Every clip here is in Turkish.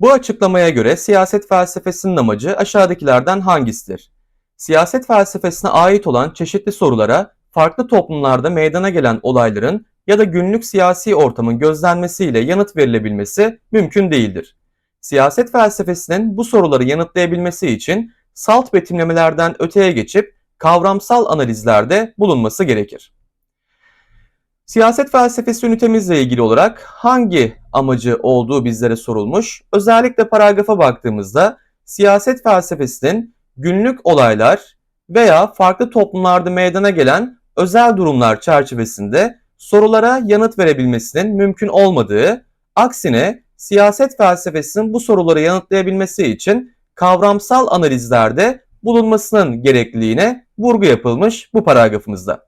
Bu açıklamaya göre siyaset felsefesinin amacı aşağıdakilerden hangisidir? Siyaset felsefesine ait olan çeşitli sorulara farklı toplumlarda meydana gelen olayların ya da günlük siyasi ortamın gözlenmesiyle yanıt verilebilmesi mümkün değildir. Siyaset felsefesinin bu soruları yanıtlayabilmesi için salt betimlemelerden öteye geçip kavramsal analizlerde bulunması gerekir. Siyaset felsefesi ünitemizle ilgili olarak hangi amacı olduğu bizlere sorulmuş. Özellikle paragrafa baktığımızda siyaset felsefesinin günlük olaylar veya farklı toplumlarda meydana gelen özel durumlar çerçevesinde sorulara yanıt verebilmesinin mümkün olmadığı, aksine siyaset felsefesinin bu soruları yanıtlayabilmesi için kavramsal analizlerde bulunmasının gerekliliğine vurgu yapılmış bu paragrafımızda.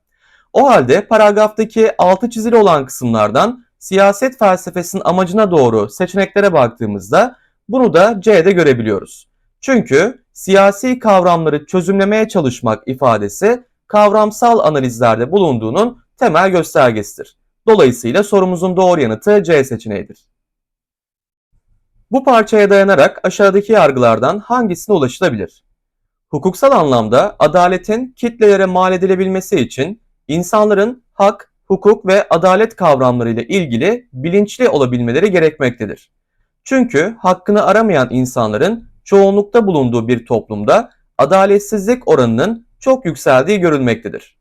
O halde paragraftaki altı çizili olan kısımlardan siyaset felsefesinin amacına doğru seçeneklere baktığımızda bunu da C'de görebiliyoruz. Çünkü siyasi kavramları çözümlemeye çalışmak ifadesi kavramsal analizlerde bulunduğunun temel göstergesidir. Dolayısıyla sorumuzun doğru yanıtı C seçeneğidir. Bu parçaya dayanarak aşağıdaki yargılardan hangisine ulaşılabilir? Hukuksal anlamda adaletin kitlelere mal edilebilmesi için insanların hak, hukuk ve adalet kavramları ile ilgili bilinçli olabilmeleri gerekmektedir. Çünkü hakkını aramayan insanların çoğunlukta bulunduğu bir toplumda adaletsizlik oranının çok yükseldiği görülmektedir.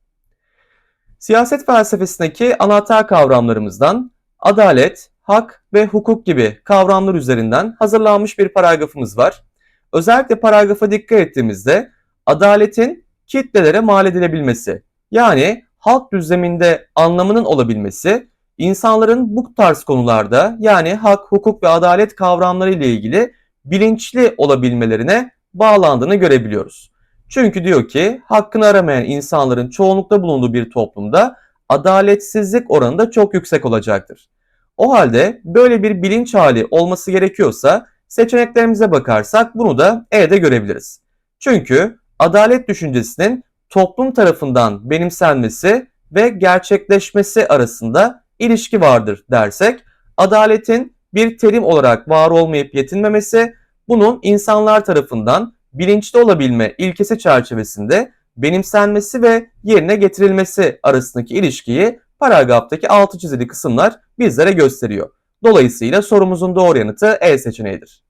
Siyaset felsefesindeki anahtar kavramlarımızdan adalet, hak ve hukuk gibi kavramlar üzerinden hazırlanmış bir paragrafımız var. Özellikle paragrafa dikkat ettiğimizde adaletin kitlelere mal edilebilmesi yani halk düzleminde anlamının olabilmesi, insanların bu tarz konularda yani hak, hukuk ve adalet kavramları ile ilgili bilinçli olabilmelerine bağlandığını görebiliyoruz. Çünkü diyor ki hakkını aramayan insanların çoğunlukta bulunduğu bir toplumda adaletsizlik oranı da çok yüksek olacaktır. O halde böyle bir bilinç hali olması gerekiyorsa seçeneklerimize bakarsak bunu da E'de görebiliriz. Çünkü adalet düşüncesinin toplum tarafından benimsenmesi ve gerçekleşmesi arasında ilişki vardır dersek, adaletin bir terim olarak var olmayıp yetinmemesi, bunun insanlar tarafından bilinçli olabilme ilkesi çerçevesinde benimsenmesi ve yerine getirilmesi arasındaki ilişkiyi paragraftaki altı çizili kısımlar bizlere gösteriyor. Dolayısıyla sorumuzun doğru yanıtı E seçeneğidir.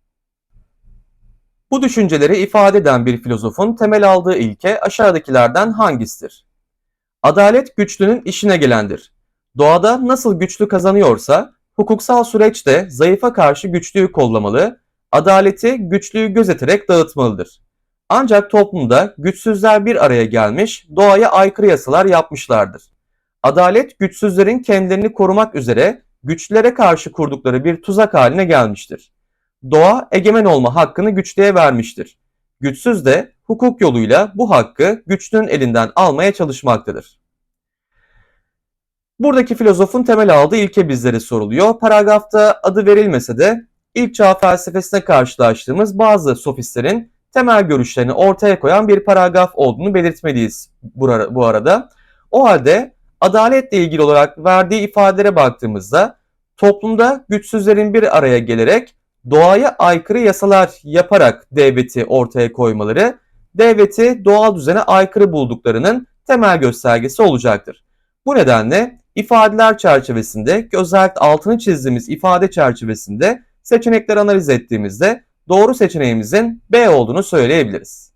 Bu düşünceleri ifade eden bir filozofun temel aldığı ilke aşağıdakilerden hangisidir? Adalet güçlünün işine gelendir. Doğada nasıl güçlü kazanıyorsa, hukuksal süreçte zayıfa karşı güçlüyü kollamalı, adaleti güçlüyü gözeterek dağıtmalıdır. Ancak toplumda güçsüzler bir araya gelmiş, doğaya aykırı yasalar yapmışlardır. Adalet güçsüzlerin kendilerini korumak üzere güçlülere karşı kurdukları bir tuzak haline gelmiştir doğa egemen olma hakkını güçlüye vermiştir. Güçsüz de hukuk yoluyla bu hakkı güçlünün elinden almaya çalışmaktadır. Buradaki filozofun temel aldığı ilke bizlere soruluyor. Paragrafta adı verilmese de ilk çağ felsefesine karşılaştığımız bazı sofistlerin temel görüşlerini ortaya koyan bir paragraf olduğunu belirtmeliyiz bu arada. O halde adaletle ilgili olarak verdiği ifadelere baktığımızda toplumda güçsüzlerin bir araya gelerek doğaya aykırı yasalar yaparak devleti ortaya koymaları, devleti doğal düzene aykırı bulduklarının temel göstergesi olacaktır. Bu nedenle ifadeler çerçevesinde özellikle altını çizdiğimiz ifade çerçevesinde seçenekleri analiz ettiğimizde doğru seçeneğimizin B olduğunu söyleyebiliriz.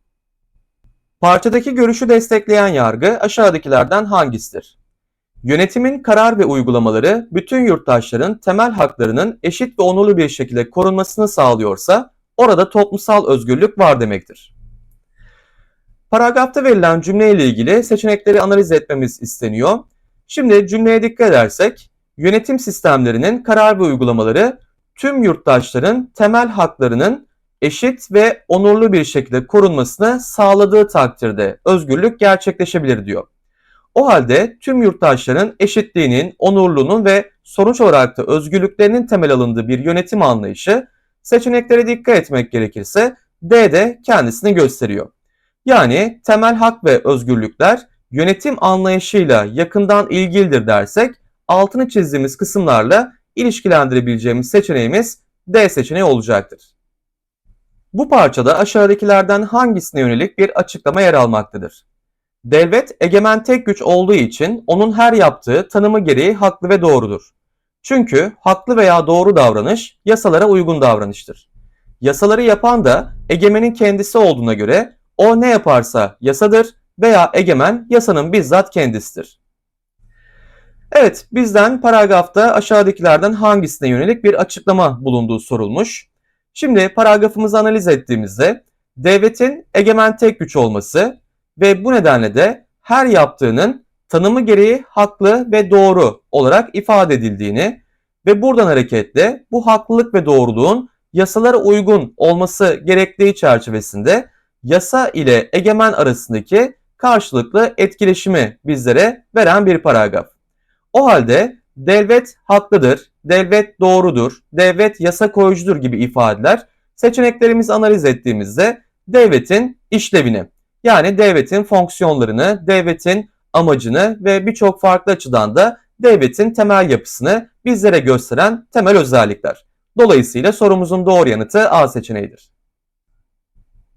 Parçadaki görüşü destekleyen yargı aşağıdakilerden hangisidir? Yönetimin karar ve uygulamaları bütün yurttaşların temel haklarının eşit ve onurlu bir şekilde korunmasını sağlıyorsa orada toplumsal özgürlük var demektir. Paragrafta verilen cümle ile ilgili seçenekleri analiz etmemiz isteniyor. Şimdi cümleye dikkat edersek, yönetim sistemlerinin karar ve uygulamaları tüm yurttaşların temel haklarının eşit ve onurlu bir şekilde korunmasını sağladığı takdirde özgürlük gerçekleşebilir diyor. O halde tüm yurttaşların eşitliğinin, onurlunun ve sonuç olarak da özgürlüklerinin temel alındığı bir yönetim anlayışı seçeneklere dikkat etmek gerekirse D de kendisini gösteriyor. Yani temel hak ve özgürlükler yönetim anlayışıyla yakından ilgilidir dersek altını çizdiğimiz kısımlarla ilişkilendirebileceğimiz seçeneğimiz D seçeneği olacaktır. Bu parçada aşağıdakilerden hangisine yönelik bir açıklama yer almaktadır? Devlet egemen tek güç olduğu için onun her yaptığı tanımı gereği haklı ve doğrudur. Çünkü haklı veya doğru davranış yasalara uygun davranıştır. Yasaları yapan da egemenin kendisi olduğuna göre o ne yaparsa yasadır veya egemen yasanın bizzat kendisidir. Evet, bizden paragrafta aşağıdakilerden hangisine yönelik bir açıklama bulunduğu sorulmuş. Şimdi paragrafımızı analiz ettiğimizde devletin egemen tek güç olması ve bu nedenle de her yaptığının tanımı gereği haklı ve doğru olarak ifade edildiğini ve buradan hareketle bu haklılık ve doğruluğun yasalara uygun olması gerektiği çerçevesinde yasa ile egemen arasındaki karşılıklı etkileşimi bizlere veren bir paragraf. O halde devlet haklıdır, devlet doğrudur, devlet yasa koyucudur gibi ifadeler seçeneklerimizi analiz ettiğimizde devletin işlevini yani devletin fonksiyonlarını, devletin amacını ve birçok farklı açıdan da devletin temel yapısını bizlere gösteren temel özellikler. Dolayısıyla sorumuzun doğru yanıtı A seçeneğidir.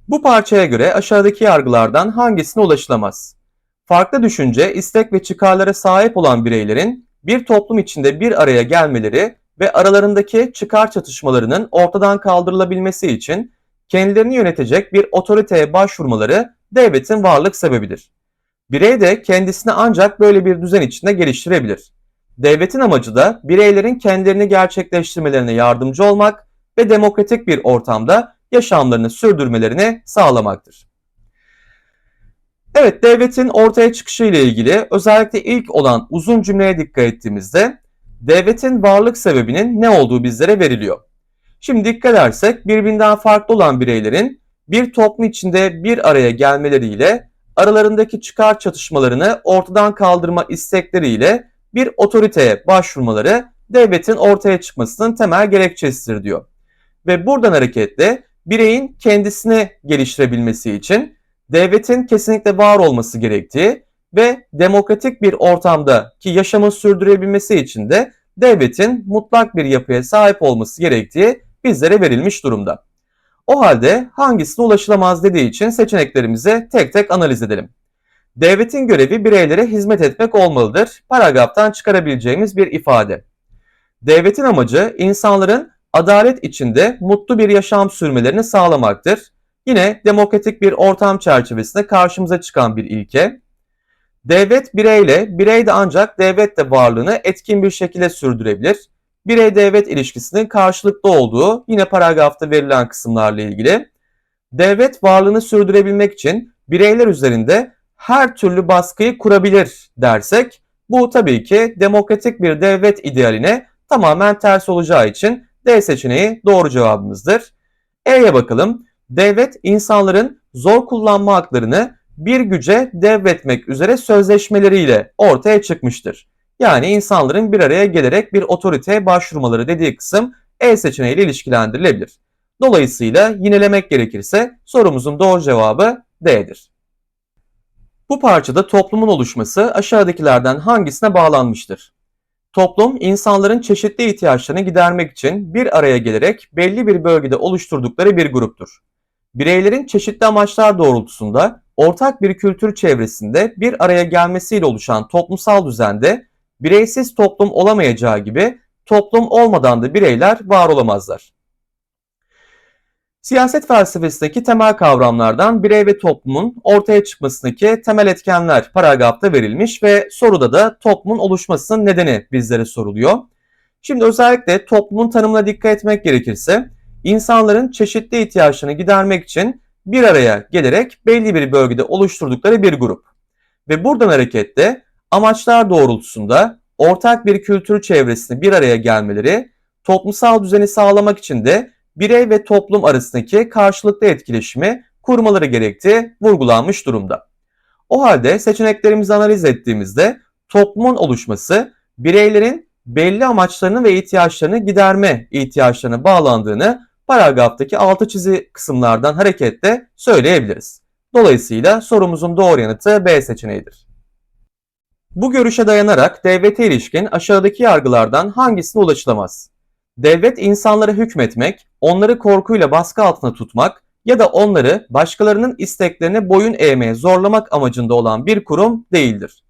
Bu parçaya göre aşağıdaki yargılardan hangisine ulaşılamaz? Farklı düşünce, istek ve çıkarlara sahip olan bireylerin bir toplum içinde bir araya gelmeleri ve aralarındaki çıkar çatışmalarının ortadan kaldırılabilmesi için kendilerini yönetecek bir otoriteye başvurmaları devletin varlık sebebidir. Birey de kendisini ancak böyle bir düzen içinde geliştirebilir. Devletin amacı da bireylerin kendilerini gerçekleştirmelerine yardımcı olmak ve demokratik bir ortamda yaşamlarını sürdürmelerini sağlamaktır. Evet, devletin ortaya çıkışı ile ilgili özellikle ilk olan uzun cümleye dikkat ettiğimizde devletin varlık sebebinin ne olduğu bizlere veriliyor. Şimdi dikkat edersek birbirinden farklı olan bireylerin bir toplum içinde bir araya gelmeleriyle aralarındaki çıkar çatışmalarını ortadan kaldırma istekleriyle bir otoriteye başvurmaları devletin ortaya çıkmasının temel gerekçesidir diyor. Ve buradan hareketle bireyin kendisini geliştirebilmesi için devletin kesinlikle var olması gerektiği ve demokratik bir ortamda ki yaşamı sürdürebilmesi için de devletin mutlak bir yapıya sahip olması gerektiği bizlere verilmiş durumda. O halde hangisine ulaşılamaz dediği için seçeneklerimizi tek tek analiz edelim. Devletin görevi bireylere hizmet etmek olmalıdır. Paragraftan çıkarabileceğimiz bir ifade. Devletin amacı insanların adalet içinde mutlu bir yaşam sürmelerini sağlamaktır. Yine demokratik bir ortam çerçevesinde karşımıza çıkan bir ilke. Devlet bireyle, birey de ancak devlet de varlığını etkin bir şekilde sürdürebilir. Birey-devlet ilişkisinin karşılıklı olduğu yine paragrafta verilen kısımlarla ilgili. Devlet varlığını sürdürebilmek için bireyler üzerinde her türlü baskıyı kurabilir dersek bu tabii ki demokratik bir devlet idealine tamamen ters olacağı için D seçeneği doğru cevabımızdır. E'ye bakalım. Devlet insanların zor kullanma haklarını bir güce devretmek üzere sözleşmeleriyle ortaya çıkmıştır. Yani insanların bir araya gelerek bir otoriteye başvurmaları dediği kısım E seçeneğiyle ilişkilendirilebilir. Dolayısıyla yinelemek gerekirse sorumuzun doğru cevabı D'dir. Bu parçada toplumun oluşması aşağıdakilerden hangisine bağlanmıştır? Toplum, insanların çeşitli ihtiyaçlarını gidermek için bir araya gelerek belli bir bölgede oluşturdukları bir gruptur. Bireylerin çeşitli amaçlar doğrultusunda ortak bir kültür çevresinde bir araya gelmesiyle oluşan toplumsal düzende bireysiz toplum olamayacağı gibi toplum olmadan da bireyler var olamazlar. Siyaset felsefesindeki temel kavramlardan birey ve toplumun ortaya çıkmasındaki temel etkenler paragrafta verilmiş ve soruda da toplumun oluşmasının nedeni bizlere soruluyor. Şimdi özellikle toplumun tanımına dikkat etmek gerekirse insanların çeşitli ihtiyaçlarını gidermek için bir araya gelerek belli bir bölgede oluşturdukları bir grup. Ve buradan hareketle amaçlar doğrultusunda ortak bir kültür çevresinde bir araya gelmeleri, toplumsal düzeni sağlamak için de birey ve toplum arasındaki karşılıklı etkileşimi kurmaları gerektiği vurgulanmış durumda. O halde seçeneklerimizi analiz ettiğimizde toplumun oluşması bireylerin belli amaçlarını ve ihtiyaçlarını giderme ihtiyaçlarına bağlandığını paragraftaki altı çizi kısımlardan hareketle söyleyebiliriz. Dolayısıyla sorumuzun doğru yanıtı B seçeneğidir. Bu görüşe dayanarak devlete ilişkin aşağıdaki yargılardan hangisine ulaşılamaz? Devlet insanlara hükmetmek, onları korkuyla baskı altında tutmak ya da onları başkalarının isteklerine boyun eğmeye zorlamak amacında olan bir kurum değildir.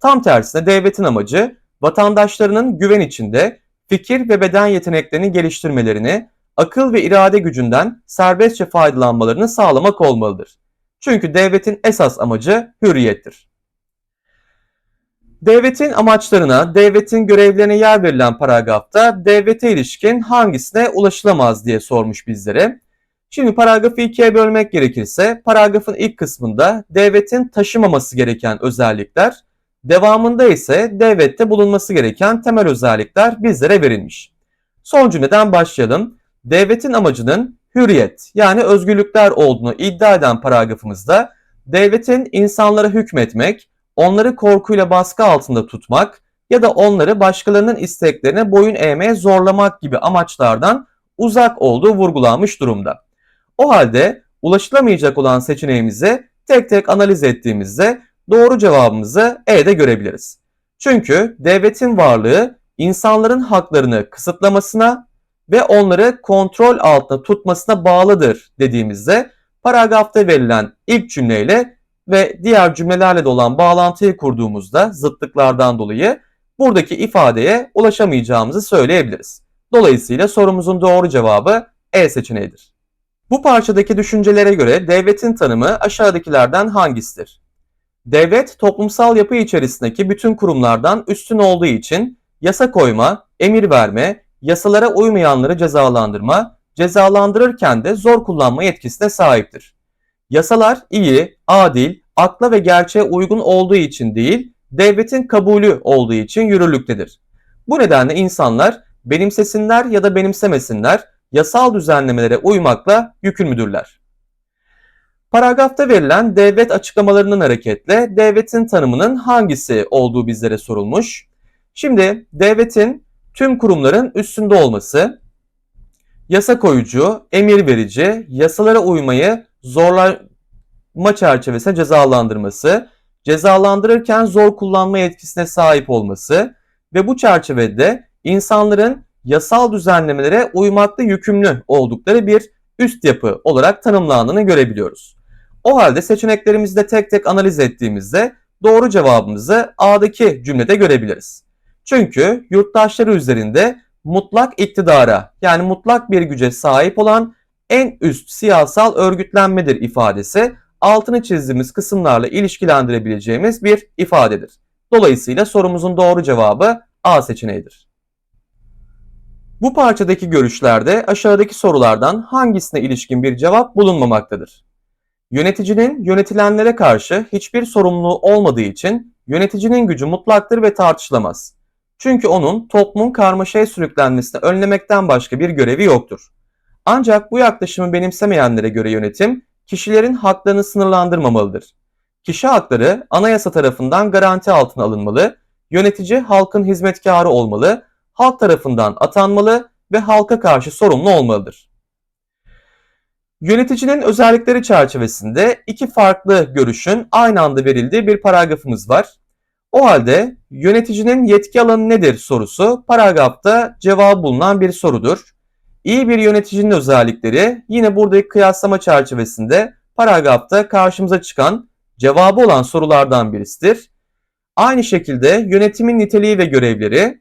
Tam tersine devletin amacı vatandaşlarının güven içinde fikir ve beden yeteneklerini geliştirmelerini, akıl ve irade gücünden serbestçe faydalanmalarını sağlamak olmalıdır. Çünkü devletin esas amacı hürriyettir. Devletin amaçlarına, devletin görevlerine yer verilen paragrafta devlete ilişkin hangisine ulaşılamaz diye sormuş bizlere. Şimdi paragrafı ikiye bölmek gerekirse paragrafın ilk kısmında devletin taşımaması gereken özellikler, devamında ise devlette bulunması gereken temel özellikler bizlere verilmiş. Son cümleden başlayalım. Devletin amacının hürriyet yani özgürlükler olduğunu iddia eden paragrafımızda devletin insanlara hükmetmek, onları korkuyla baskı altında tutmak ya da onları başkalarının isteklerine boyun eğmeye zorlamak gibi amaçlardan uzak olduğu vurgulanmış durumda. O halde ulaşılamayacak olan seçeneğimizi tek tek analiz ettiğimizde doğru cevabımızı E'de görebiliriz. Çünkü devletin varlığı insanların haklarını kısıtlamasına ve onları kontrol altında tutmasına bağlıdır dediğimizde paragrafta verilen ilk cümleyle ve diğer cümlelerle de olan bağlantıyı kurduğumuzda zıtlıklardan dolayı buradaki ifadeye ulaşamayacağımızı söyleyebiliriz. Dolayısıyla sorumuzun doğru cevabı E seçeneğidir. Bu parçadaki düşüncelere göre devletin tanımı aşağıdakilerden hangisidir? Devlet toplumsal yapı içerisindeki bütün kurumlardan üstün olduğu için yasa koyma, emir verme, yasalara uymayanları cezalandırma, cezalandırırken de zor kullanma yetkisine sahiptir. Yasalar iyi, adil, akla ve gerçeğe uygun olduğu için değil, devletin kabulü olduğu için yürürlüktedir. Bu nedenle insanlar benimsesinler ya da benimsemesinler yasal düzenlemelere uymakla yükümlüdürler. Paragrafta verilen devlet açıklamalarının hareketle devletin tanımının hangisi olduğu bizlere sorulmuş. Şimdi devletin tüm kurumların üstünde olması, yasa koyucu, emir verici, yasalara uymayı zorlama çerçevesinde cezalandırması, cezalandırırken zor kullanma yetkisine sahip olması ve bu çerçevede insanların yasal düzenlemelere uymakta yükümlü oldukları bir üst yapı olarak tanımlandığını görebiliyoruz. O halde seçeneklerimizi de tek tek analiz ettiğimizde doğru cevabımızı A'daki cümlede görebiliriz. Çünkü yurttaşları üzerinde mutlak iktidara yani mutlak bir güce sahip olan en üst siyasal örgütlenmedir ifadesi altını çizdiğimiz kısımlarla ilişkilendirebileceğimiz bir ifadedir. Dolayısıyla sorumuzun doğru cevabı A seçeneğidir. Bu parçadaki görüşlerde aşağıdaki sorulardan hangisine ilişkin bir cevap bulunmamaktadır? Yöneticinin yönetilenlere karşı hiçbir sorumluluğu olmadığı için yöneticinin gücü mutlaktır ve tartışılamaz. Çünkü onun toplumun karmaşaya sürüklenmesini önlemekten başka bir görevi yoktur. Ancak bu yaklaşımı benimsemeyenlere göre yönetim, kişilerin haklarını sınırlandırmamalıdır. Kişi hakları anayasa tarafından garanti altına alınmalı, yönetici halkın hizmetkarı olmalı, halk tarafından atanmalı ve halka karşı sorumlu olmalıdır. Yöneticinin özellikleri çerçevesinde iki farklı görüşün aynı anda verildiği bir paragrafımız var. O halde yöneticinin yetki alanı nedir sorusu paragrafta cevabı bulunan bir sorudur. İyi bir yöneticinin özellikleri yine buradaki kıyaslama çerçevesinde paragrafta karşımıza çıkan cevabı olan sorulardan birisidir. Aynı şekilde yönetimin niteliği ve görevleri,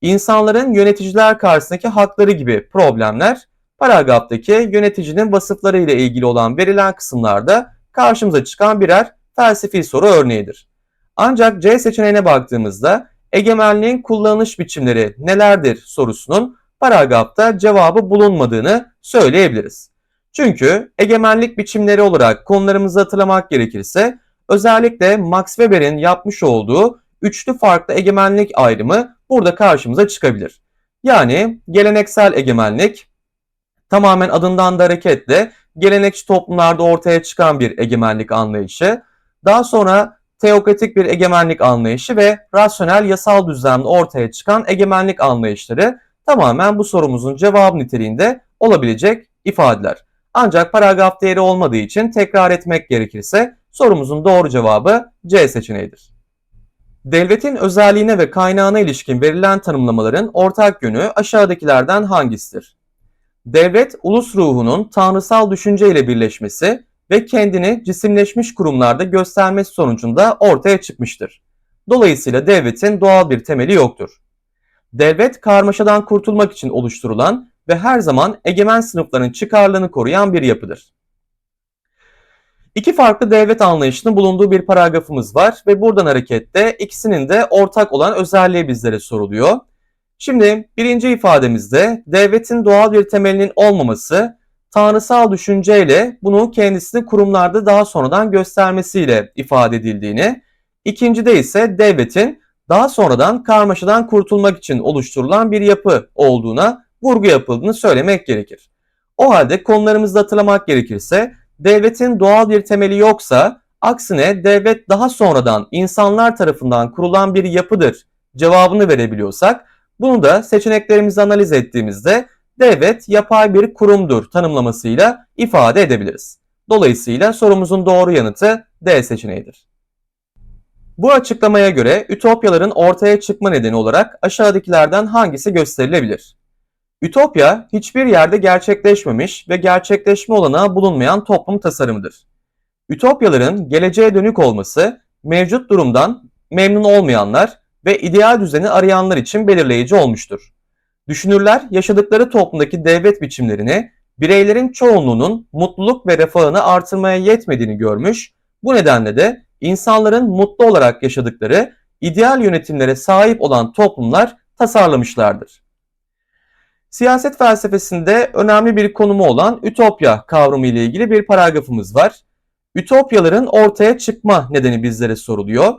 insanların yöneticiler karşısındaki hakları gibi problemler paragraftaki yöneticinin vasıfları ile ilgili olan verilen kısımlarda karşımıza çıkan birer felsefi soru örneğidir. Ancak C seçeneğine baktığımızda egemenliğin kullanış biçimleri nelerdir sorusunun paragrafta cevabı bulunmadığını söyleyebiliriz. Çünkü egemenlik biçimleri olarak konularımızı hatırlamak gerekirse özellikle Max Weber'in yapmış olduğu üçlü farklı egemenlik ayrımı burada karşımıza çıkabilir. Yani geleneksel egemenlik tamamen adından da hareketle gelenekçi toplumlarda ortaya çıkan bir egemenlik anlayışı. Daha sonra teokratik bir egemenlik anlayışı ve rasyonel yasal düzlemde ortaya çıkan egemenlik anlayışları tamamen bu sorumuzun cevabı niteliğinde olabilecek ifadeler. Ancak paragraf değeri olmadığı için tekrar etmek gerekirse sorumuzun doğru cevabı C seçeneğidir. Devletin özelliğine ve kaynağına ilişkin verilen tanımlamaların ortak yönü aşağıdakilerden hangisidir? Devlet, ulus ruhunun tanrısal düşünce ile birleşmesi ve kendini cisimleşmiş kurumlarda göstermesi sonucunda ortaya çıkmıştır. Dolayısıyla devletin doğal bir temeli yoktur. Devlet, karmaşadan kurtulmak için oluşturulan ve her zaman egemen sınıfların çıkarlarını koruyan bir yapıdır. İki farklı devlet anlayışının bulunduğu bir paragrafımız var ve buradan hareketle ikisinin de ortak olan özelliği bizlere soruluyor. Şimdi birinci ifademizde devletin doğal bir temelinin olmaması, tanrısal düşünceyle bunu kendisini kurumlarda daha sonradan göstermesiyle ifade edildiğini, ikincide ise devletin daha sonradan karmaşadan kurtulmak için oluşturulan bir yapı olduğuna vurgu yapıldığını söylemek gerekir. O halde konularımızda hatırlamak gerekirse devletin doğal bir temeli yoksa aksine devlet daha sonradan insanlar tarafından kurulan bir yapıdır cevabını verebiliyorsak bunu da seçeneklerimizi analiz ettiğimizde devlet yapay bir kurumdur tanımlamasıyla ifade edebiliriz. Dolayısıyla sorumuzun doğru yanıtı D seçeneğidir. Bu açıklamaya göre ütopyaların ortaya çıkma nedeni olarak aşağıdakilerden hangisi gösterilebilir? Ütopya hiçbir yerde gerçekleşmemiş ve gerçekleşme olanağı bulunmayan toplum tasarımıdır. Ütopyaların geleceğe dönük olması mevcut durumdan memnun olmayanlar ve ideal düzeni arayanlar için belirleyici olmuştur. Düşünürler yaşadıkları toplumdaki devlet biçimlerini bireylerin çoğunluğunun mutluluk ve refahını artırmaya yetmediğini görmüş, bu nedenle de insanların mutlu olarak yaşadıkları ideal yönetimlere sahip olan toplumlar tasarlamışlardır. Siyaset felsefesinde önemli bir konumu olan ütopya kavramı ile ilgili bir paragrafımız var. Ütopyaların ortaya çıkma nedeni bizlere soruluyor.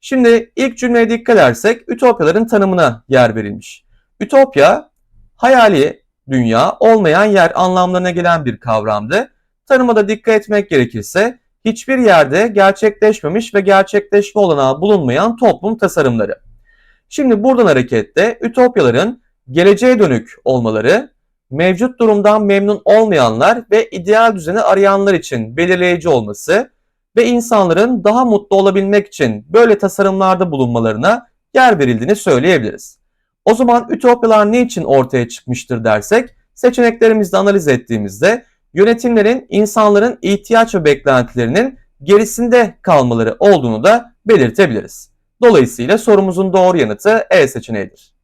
Şimdi ilk cümleye dikkat edersek ütopyaların tanımına yer verilmiş. Ütopya hayali dünya olmayan yer anlamlarına gelen bir kavramdı. Tanıma da dikkat etmek gerekirse hiçbir yerde gerçekleşmemiş ve gerçekleşme olanağı bulunmayan toplum tasarımları. Şimdi buradan hareketle ütopyaların geleceğe dönük olmaları, mevcut durumdan memnun olmayanlar ve ideal düzeni arayanlar için belirleyici olması ve insanların daha mutlu olabilmek için böyle tasarımlarda bulunmalarına yer verildiğini söyleyebiliriz. O zaman ütopyalar ne için ortaya çıkmıştır dersek, seçeneklerimizi analiz ettiğimizde yönetimlerin insanların ihtiyaç ve beklentilerinin gerisinde kalmaları olduğunu da belirtebiliriz. Dolayısıyla sorumuzun doğru yanıtı E seçeneğidir.